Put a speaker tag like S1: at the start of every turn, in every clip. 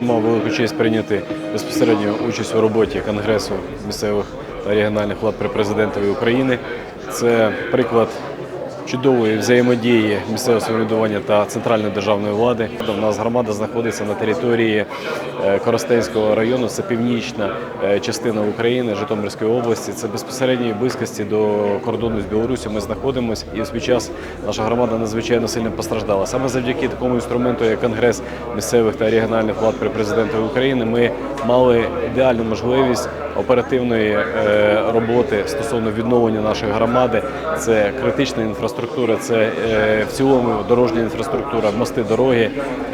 S1: мав велику честь прийняти безпосередньо участь у роботі Конгресу місцевих та регіональних влад при президентові України. Це приклад чудової взаємодії місцевого самоврядування та центральної державної влади. У нас громада знаходиться на території е, Коростенського району. Це північна е, частина України, Житомирської області. Це безпосередньої близькості до кордону з Білорусі. Ми знаходимося, і в свій час наша громада надзвичайно сильно постраждала. Саме завдяки такому інструменту, як Конгрес місцевих та регіональних влад при президентові України, ми мали ідеальну можливість оперативної е, роботи стосовно відновлення нашої громади. Це критична інфраструктура, це е, в цілому дорожня інфраструктура, мости, дороги.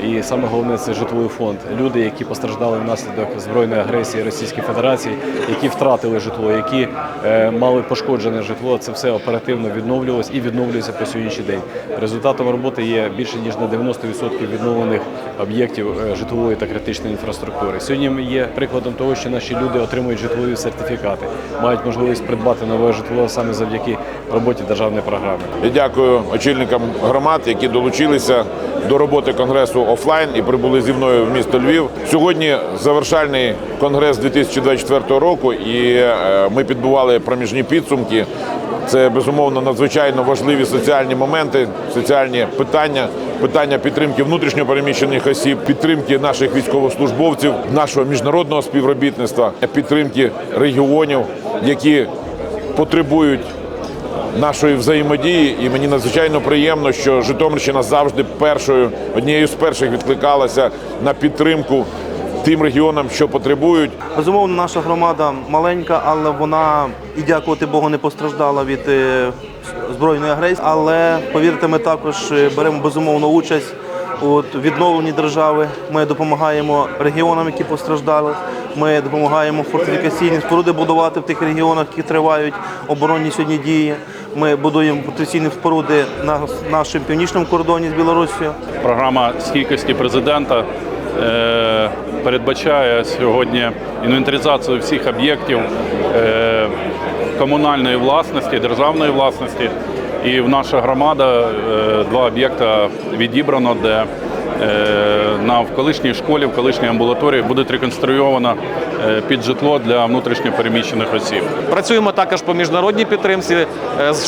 S1: І саме головне це житловий фонд. Люди, які постраждали внаслідок збройної агресії Російської Федерації, які втратили житло, які е, мали пошкоджене житло. Це все оперативно відновлювалось і відновлюється по сьогоднішній день. Результатом роботи є більше ніж на 90% відновлених об'єктів житлової та критичної інфраструктури. Сьогодні є прикладом того, що наші люди отримують житлові сертифікати, мають можливість придбати нове житло саме завдяки роботі державної програми.
S2: Я дякую очільникам громад, які долучилися до роботи конгресу офлайн і прибули зі мною в місто Львів. Сьогодні завершальний конгрес 2024 року, і е, ми підбували проміжні підсумки. Це безумовно надзвичайно важливі соціальні моменти, соціальні питання, питання підтримки внутрішньо переміщених осіб, підтримки наших військовослужбовців, нашого міжнародного співробітництва, підтримки регіонів, які потребують нашої взаємодії, і мені надзвичайно приємно, що Житомирщина завжди першою однією з перших відкликалася на підтримку тим регіонам, що потребують.
S3: Безумовно, наша громада маленька, але вона і дякувати Богу не постраждала від е, збройної агресії. Але повірте, ми також е, беремо безумовно участь у відновленні держави. Ми допомагаємо регіонам, які постраждали. Ми допомагаємо фортифікаційні споруди будувати в тих регіонах, які тривають оборонні сьогодні дії. Ми будуємо фортифікаційні споруди на нашому північному кордоні з Білоруссю.
S4: Програма стійкості президента е, передбачає сьогодні інвентаризацію всіх об'єктів е, комунальної власності, державної власності. І в наша громада е, два об'єкта відібрано, де е, на колишній школі, в колишній амбулаторії буде реконструйовано е, під житло для внутрішньопереміщених осіб.
S5: Працюємо також по міжнародній підтримці.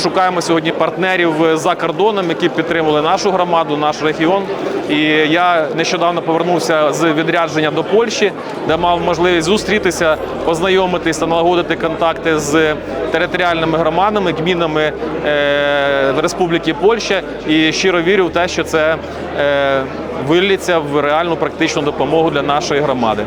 S5: Шукаємо сьогодні партнерів за кордоном, які підтримували нашу громаду, наш регіон. І я нещодавно повернувся з відрядження до Польщі, де мав можливість зустрітися, познайомитися, налагодити контакти з територіальними громадами, кмінами е, Республіки Польща. І щиро вірю в те, що це е, виліться в реальну практичну допомогу для нашої громади.